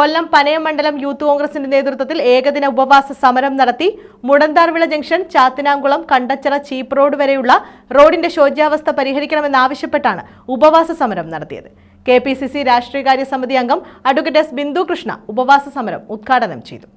കൊല്ലം പനയമണ്ഡലം youth കോൺഗ്രസിന്റെ നേതൃത്വത്തിൽ ഏകദിന ഉപവാസ സമരം നടത്തി മുടന്താർവിള ജംഗ്ഷൻ ചാത്തിനാംകുളം കണ്ടച്ചിറ ചീപ്പ് റോഡ് വരെയുള്ള റോഡിന്റെ ശോച്യാവസ്ഥ പരിഹരിക്കണമെന്നാവശ്യപ്പെട്ടാണ് ഉപവാസ സമരം നടത്തിയത്. കെ പി സി സി രാഷ്ട്രീയകാര്യ സമിതി അംഗം അഡ്വക്കേറ്റ് എസ് ബിന്ദു കൃഷ്ണ ഉപവാസ സമരം ഉദ്ഘാടനം ചെയ്തു.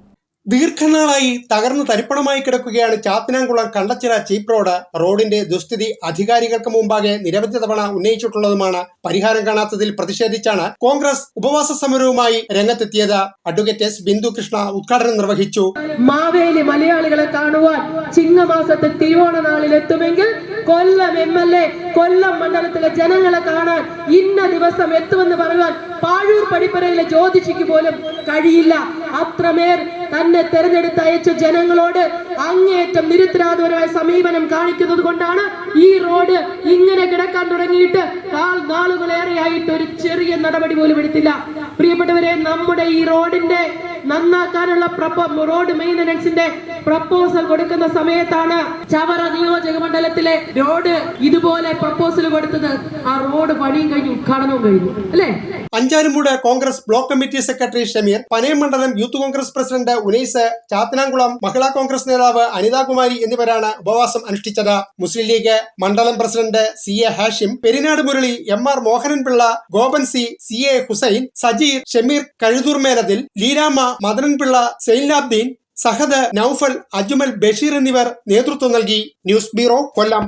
ദീർഘനാളായി തകർന്നു തരിപ്പണമായി കിടക്കുകയാണ് ചാത്തിനാംകുളം കണ്ടച്ചിറ ചീപ്പ് റോഡ്. റോഡിന്റെ ദുസ്ഥിതി അധികാരികൾക്ക് മുമ്പാകെ നിരവധി തവണ ഉന്നയിച്ചിട്ടുള്ളതുമാണ് പരിഹാരം കാണാത്തതിൽ പ്രതിഷേധിച്ചാണ് കോൺഗ്രസ് ഉപവാസ സമരവുമായി രംഗത്തെത്തിയത്. അഡ്വക്കേറ്റ് എസ് ബിന്ദു കൃഷ്ണ ഉദ്ഘാടനം നിർവഹിച്ചു. മാവേലി മലയാളികളെ കാണുവാൻ ചിങ്ങമാസത്തെ തിരുവോണ നാളിൽ എത്തുമെങ്കിൽ Kollam M L A Kollam മണ്ഡലത്തിലെ ജനങ്ങളെ കാണാൻ ഇന്ന ദിവസം എത്തുമെന്ന് പറയുവാൻ പാഴൂർ പടിപ്പരയിലെ ജ്യോതിഷിക്ക് പോലും കഴിയില്ല. അത്രമേർ തന്നെ തെരഞ്ഞെടുത്ത് അയച്ച ജനങ്ങളോട് അങ്ങേറ്റം നിരുത്തരാധപരമായ സമീപനം കാണിക്കുന്നത് കൊണ്ടാണ് ഈ റോഡ് ഇങ്ങനെ കിടക്കാൻ തുടങ്ങിയിട്ട് കാൽ നാളുകളേറെയായിട്ട് ഒരു ചെറിയ നടപടി പോലും എടുത്തില്ല. പ്രിയപ്പെട്ടവരെ നമ്മുടെ ഈ റോഡിന്റെ നന്നാക്കാനുള്ള റോഡ് മെയിന്റനൻസിന്റെ പ്രപ്പോസൽ കൊടുക്കുന്ന സമയത്താണ് ചവറ നിയോജക മണ്ഡലത്തിലെ റോഡ് ഇതുപോലെ പ്രപ്പോസൽ കൊടുത്തത്. ആ റോഡ് പണിയും കഴിഞ്ഞു ഉദ്ഘാടനവും കഴിഞ്ഞു. അല്ലേ? Ancharumpoodu Congress block committee secretary Shameer Panayam മണ്ഡലം youth Congress president Unais Chathanamkulam Mahila Congress നേതാവ് അനിതാകുമാരി എന്നിവരാണ് ഉപവാസം അനുഷ്ഠിച്ചത്. മുസ്ലിം ലീഗ് മണ്ഡലം president C A Hashim Perinad Murali M R Mohananpillai Gopan C C A Hussain Sajeer Shameer Kazhuthur Melathil Leelamma Madananpillai Sainulabdeen Sahad Noufal Ajmal Basheer എന്നിവർ നേതൃത്വം നൽകി news bureau കൊല്ലം.